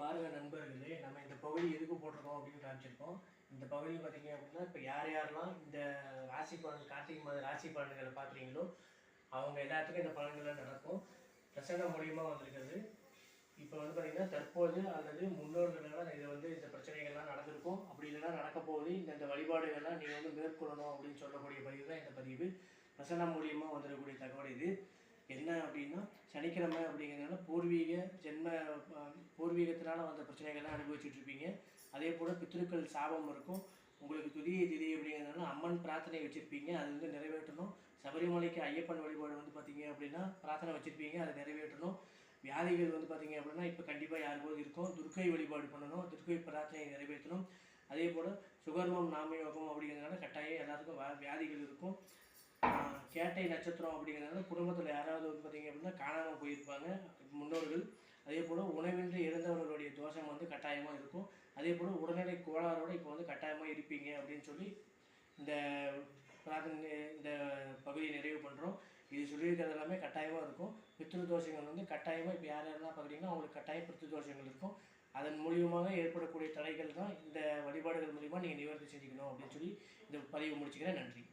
பாருங்கள் நண்பர்களே நம்ம இந்த பகுதி எதுக்கு போட்டிருக்கோம் அப்படின்னு காமிச்சிருக்கோம். இந்த பகுதி பார்த்தீங்க அப்படின்னா இப்போ யார் யாரெல்லாம் இந்த ராசி பலன் கார்த்திகை மாத ராசி பலன்களை பார்க்குறீங்களோ அவங்க எல்லாத்துக்கும் இந்த பலன்கள்லாம் நடக்கும். பிரசனம் மூலியமாக வந்திருக்கிறது இப்போ வந்து பார்த்தீங்கன்னா தற்போது அல்லது முன்னோர்களால் இது வந்து இந்த பிரச்சனைகள்லாம் நடந்திருக்கும். அப்படி இல்லைன்னா நடக்க போகுது. இந்த இந்த வழிபாடுகள்லாம் நீங்கள் வந்து மேற்கொள்ளணும் அப்படின்னு சொல்லக்கூடிய பதிவு தான் இந்த பதிவு. பிரசனம் மூலியமாக வந்துடக்கூடிய தகவல் இது. என்ன அப்படின்னா சனிக்கிழமை அப்படிங்கிறதுனால பூர்வீக ஜென்ம பூர்வீகத்தினால் பூர்வீகத்தினால வந்த பிரச்சனைகள்லாம் அனுபவிச்சுட்டு இருப்பீங்க அதே போல் பித்ருக்கள் சாபம் இருக்கும். உங்களுக்கு துதிய திதி அப்படிங்கிறதுனால அம்மன் பிரார்த்தனை வச்சுருப்பீங்க. அது வந்து நிறைவேற்றணும். சபரிமலைக்கு ஐயப்பன் வழிபாடு வந்து பார்த்தீங்க அப்படின்னா பிரார்த்தனை வச்சுருப்பீங்க. அதை நிறைவேற்றணும். வியாதிகள் வந்து பார்த்தீங்க அப்படின்னா இப்போ கண்டிப்பாக யாருக்கும் இருக்கும். துர்க்கை வழிபாடு பண்ணணும். துர்க்கை பிரார்த்தனையை நிறைவேற்றணும். அதே போல் சுகர்மம் நாமயோகம் அப்படிங்கிறதுனால கட்டாயம் எல்லாத்துக்கும் வியாதிகள் இருக்கும். கேட்டை நட்சத்திரம் அப்படிங்கிறது குடும்பத்தில் யாராவது வந்து பார்த்தீங்க அப்படின்னா காணாமல் போயிருப்பாங்க. முன்னோர்கள். அதே போல் உணவின்றி இறந்தவர்களுடைய தோஷம் வந்து கட்டாயமாக இருக்கும். அதே போல் உடல்நிலை கோளாறோடு இப்போ வந்து கட்டாயமாக இருப்பீங்க அப்படின்னு சொல்லி இந்த பிரார்த்தனை இந்த பகுதியை நிறைவு பண்ணுறோம் இது சொல்லியிருக்கிறது எல்லாமே கட்டாயமாக இருக்கும். பித்ரு தோஷங்கள் வந்து கட்டாயமாக இப்போ யார் யாரெல்லாம் பார்க்குறீங்கன்னா அவங்களுக்கு கட்டாயம் பித்ரு தோஷங்கள் இருக்கும். அதன் மூலியமாக ஏற்படக்கூடிய தடைகள் தான் இந்த வழிபாடுகள் மூலிமா நீங்கள் நிவர்த்தி செஞ்சுக்கணும் அப்படின்னு சொல்லி இந்த பதிவு முடிச்சுக்கிறேன். நன்றி.